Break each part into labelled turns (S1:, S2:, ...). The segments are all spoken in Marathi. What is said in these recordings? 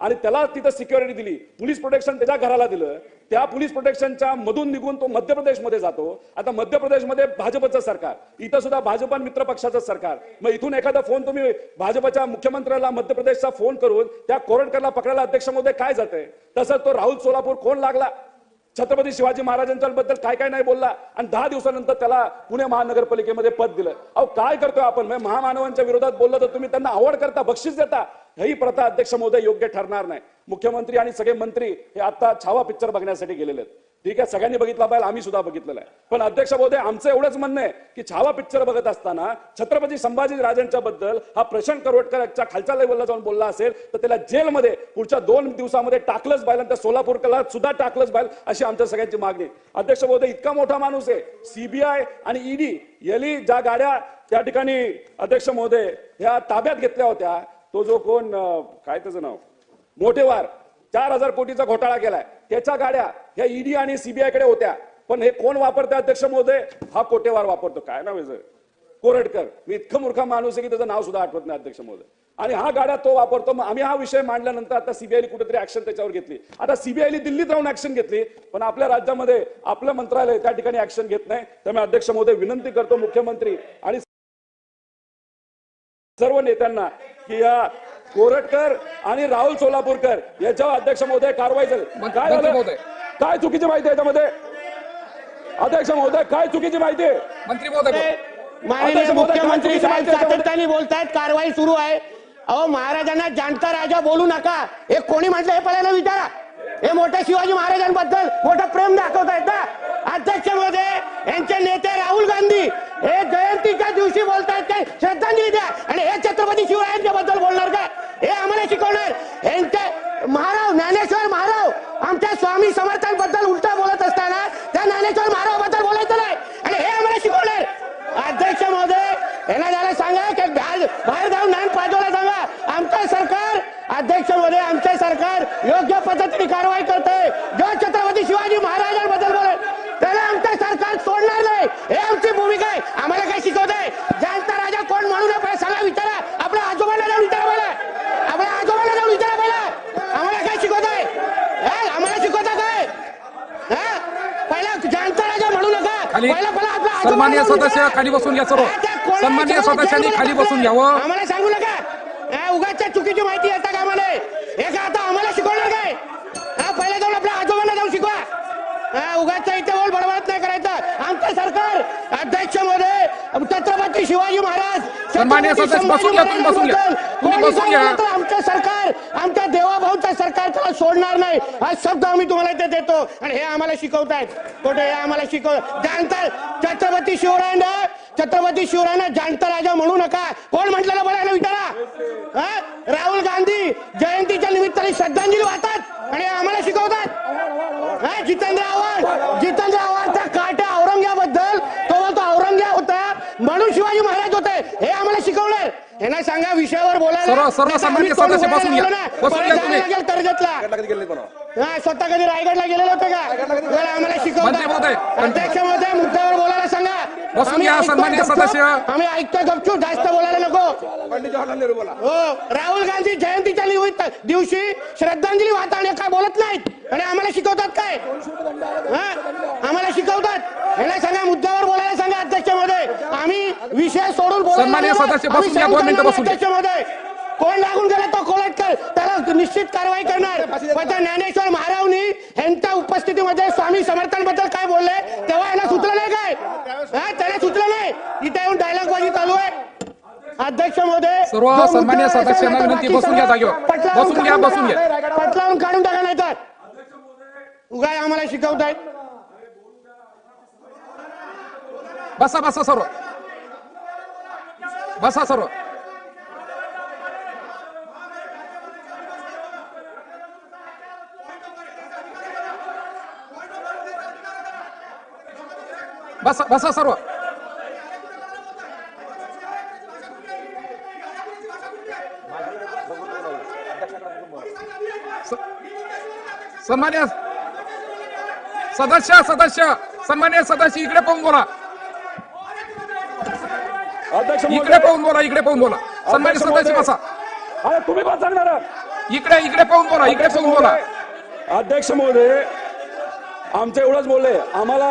S1: आणि त्याला तिथं सिक्युरिटी दिली. पोलीस प्रोटेक्शन त्याच्या घराला दिलं. त्या पोलीस प्रोटेक्शनच्या मधून निघून तो मध्य प्रदेशमध्ये जातो. आता मध्य प्रदेशमध्ये भाजपचं सरकार. इथं सुद्धा भाजप आणि मित्र पक्षाचं सरकार. मग इथून एखादा फोन तुम्ही भाजपच्या मुख्यमंत्र्याला मध्य प्रदेशचा फोन करून त्या कोरटकरला पकडायला अध्यक्षमध्ये काय जाते तसंच तो राहुल सोलापूर कोण लागला? छत्रपती शिवाजी महाराजांच्या बद्दल काय काय नाही बोलला. आणि दहा दिवसानंतर त्याला पुणे महानगरपालिकेमध्ये पद दिलं. अहो काय करतोय आपण? महामानवांच्या विरोधात बोललं तर तुम्ही त्यांना आवड करता बक्षीस देता. ही प्रथा अध्यक्ष महोदय योग्य ठरणार नाही. मुख्यमंत्री आणि सगळे मंत्री हे आता छावा पिक्चर बघण्यासाठी गेलेले आहेत. ठीक आहे सगळ्यांनी बघितला पाहिजे आम्ही सुद्धा बघितलेला आहे. पण अध्यक्ष महोदय आमचं एवढंच म्हणणं आहे की छावा पिक्चर बघत असताना छत्रपती संभाजी राजांच्या बद्दल हा प्रशांत करोडकरच्या खालच्या लेवलला जाऊन बोलला असेल तर त्याला जेलमध्ये पुढच्या दोन दिवसामध्ये टाकलंच पाहिजे आणि त्या सोलापूरला सुद्धा टाकलंच पाहिजे अशी आमच्या सगळ्यांची मागणी अध्यक्ष महोदय इतका मोठा माणूस आहे. सीबीआय आणि ईडी यांनी ज्या गाड्या त्या ठिकाणी अध्यक्ष महोदय ह्या ताब्यात घेतल्या होत्या तो जो कोण काय त्याचं नाव? मोठेवार चार हजार कोटीचा घोटाळा केलाय. त्याच्या गाड्या ह्या ईडी आणि सीबीआयकडे होत्या. पण हे कोण वापरते अध्यक्ष महोदय? हा कोटेवार वापरतो. काय नाव आहे कोरटकर मी इतकं मूर्ख माणूस आहे की त्याचं नाव सुद्धा आठवत नाही अध्यक्ष महोदय. आणि हा गाड्या तो वापरतो. मग आम्ही हा विषय मांडल्यानंतर आता सीबीआयने कुठेतरी ऍक्शन त्याच्यावर घेतली. आता सीबीआयने दिल्लीत राहून ऍक्शन घेतली. पण आपल्या राज्यामध्ये आपलं मंत्रालय त्या ठिकाणी ऍक्शन घेत नाही. त्यामुळे अध्यक्ष महोदय विनंती करतो मुख्यमंत्री आणि सर्व नेत्यांना की या कोरटकर आणि राहुल सोलापूरकर याच्यावर अध्यक्ष महोदय कारवाई झाली. काय झालं?
S2: महोदय.
S1: काय चुकीची माहिती आहे याच्यामध्ये? अध्यक्ष महोदय काय चुकीची माहिती आहे?
S2: मंत्री महोदय
S1: महोदय,
S3: मुख्यमंत्री साहेब सातत्याने बोलतायत कारवाई सुरू आहे. अहो महाराजांना जाणता राजा बोलू नका. हे कोणी म्हटलं हे पहिल्यांदा विचारा. हे मोठ्या शिवाजी महाराजांबद्दल मोठं प्रेम दाखवतायत ना. अध्यक्षमध्ये यांचे नेते राहुल गांधी हे जयंतीच्या दिवशी बोलतायत काय श्रद्धांजली द्या आणि हे छत्रपती शिवरायांच्या बद्दल बोलणार काय हे आम्हाला शिकवणार यांचे महाराव ज्ञानेश्वर महाराव आमच्या स्वामी समर्थांबद्दल उलटा बोलत असताना त्या ज्ञानेश्वर महारावाबद्दल बोलायचं नाही. आणि हे आम्हाला शिकवणार अध्यक्ष महोदय यांना त्याला सांगा की बाहेर जाऊन ज्ञान पाठवायला सांगा. आमचं सरकार अध्यक्ष महोदय आमचं सरकार योग्य पद्धतीने कारवाई करते जो छत्रपती शिवाजी महाराजांबद्दल बोलेल त्याला आमचं सरकार सोडणार नाही हे आमची भूमिका आहे आम्हाला काय शिकवत आहे जाणता राजा कोण म्हणू नये पहिला सांगा विचारा आपल्या आजोबाला जाऊन विचारा पहिला आपल्या आजोबाला जाऊन विचारा पहिला आम्हाला काय शिकवत आहे हे? आम्हाला शिकवता काय हा? पहिला जाणता राजा म्हणू नका
S2: खाली
S3: जाऊन
S2: सदस्य. खाली बसून घ्या सर्व
S3: विचारा,
S2: सदस्यांनी खाली. बसून घ्यावं
S3: आम्हाला सांगू नका उगाचच्या चुकीची माहिती येता का आम्हाला हे का आता आम्हाला शिकवणार काय हा पहिला जाऊन आपल्या आजोबांना जाऊन शिकवा हा उगाचच्या इथे बोल बडबडत नाही करायचं आमचं सरकार अध्यक्षमध्ये छत्रपती शिवाजी महाराज छत्रपती
S2: सदस्य, बसून घ्या, तुम्ही बसून घ्या. बसून घ्या.
S3: आमचं सरकार आमच्या देवाभाऊचं सरकार त्याला सोडणार हा शब्द आम्ही तुम्हाला इथे देतो. आणि हे आम्हाला शिकवतायत. कुठे हे आम्हाला शिकव जाणता छत्रपती शिवरायांना छत्रपती शिवरायांना जाणता राजा म्हणू नका. कोण म्हटलेलं बोलायला विचारा? हा? राहुल गांधी जयंतीच्या निमित्ताने श्रद्धांजली वाहतात आणि आम्हाला शिकवतात. हा? जितेंद्र आव्हाड जितेंद्र आव्हाडचा काटा औरंग्याबद्दल तो बोलतो औरंग्या होता म्हणून शिवाजी महाराज होते. हे आम्हाला शिकवलंय. यांना सांगा विषयावर बोलायला.
S2: सर्व- सदस्य बसून घ्या. बसून घ्या तुम्ही.
S3: कर्जतला स्वतः कधी रायगडला गेलेलो होते का? आम्हाला
S2: मंत्री महोदय.
S3: अध्यक्ष महोदय मुद्द्यावर बोलायला सांगा.
S2: बसून
S3: आम्ही
S2: घ्या,
S3: ऐकतोय
S2: सन्माननीय
S3: गपचूप.
S2: सदस्य.
S3: आम्ही ऐकतोय गपचूप जास्त बोलायला नको.
S4: पंडित जवाहरलाल नेहरू बोला.
S3: हो राहुल गांधी जयंतीच्या निमित्त दिवशी श्रद्धांजली वाहताना काय बोलत नाहीत? आणि आम्हाला शिकवतात काय? हा? आम्हाला शिकवतात. यांना सांगा मुद्द्यावर बोलायला आम्ही विषय सोडून.
S2: सदस्य, बसून घ्या, दोन मिनिटं बसून घ्या.
S3: कोण लागून गेला तो कोलटकर त्याला निश्चित कारवाई करणार पण त्या ज्ञानेश्वर महारावनी यांच्या उपस्थितीमध्ये स्वामी समर्थांबद्दल काय बोलले तेव्हा यांना सुचलं नाही काय हा त्याला सुचलं नाही इथे येऊन डायलॉग बाजी चालू आहे अध्यक्ष महोदय
S2: सर्व
S3: जो आहे,
S2: सदस्यांना विनंती, बसून घ्या
S3: सगळं
S2: जागेवर.
S3: पटलावून
S2: बसून घ्या,
S3: काढून
S2: बसून घ्या.
S3: टाका. पटलावून काढून टाका नाही तर उगाय आम्हाला शिकवतायत
S2: बसा बसा सर्व बसा सर्व बसा बसा सर्व स- सन्मान्य सदस्य सदस्य सन्मान्य सदस्य इकडे पाहून बोला.
S1: अध्यक्ष
S2: इकडे पाहून बोला इकडे पाहून बोला. सन्मान्य सदस्य. बसा.
S1: अरे तुम्ही पण सांगणार आहात.
S2: इकडे इकडे पाहून बोला इकडे पाहून बोला.
S1: अध्यक्ष महोदय आमचं एवढंच बोलले आम्हाला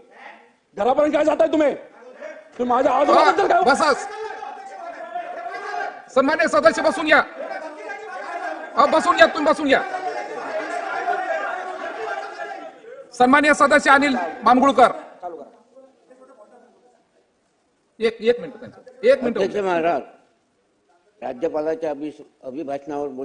S1: घरापर्यंत काय जाताय तुम्ही? तुम्ही माझ्या आजोबाबद्दल काय
S2: बसाच. सन्मान्य सदस्य बसून घ्या अहो, बसून घ्या तुम्ही बसून घ्या सन्मान्य सदस्य अनिल मामगुळकर एक एक मिनिट त्यांचं. एक मिनिट.
S3: अध्यक्ष महाराज राज्यपालाच्या अभि अभिभाषणावर बोल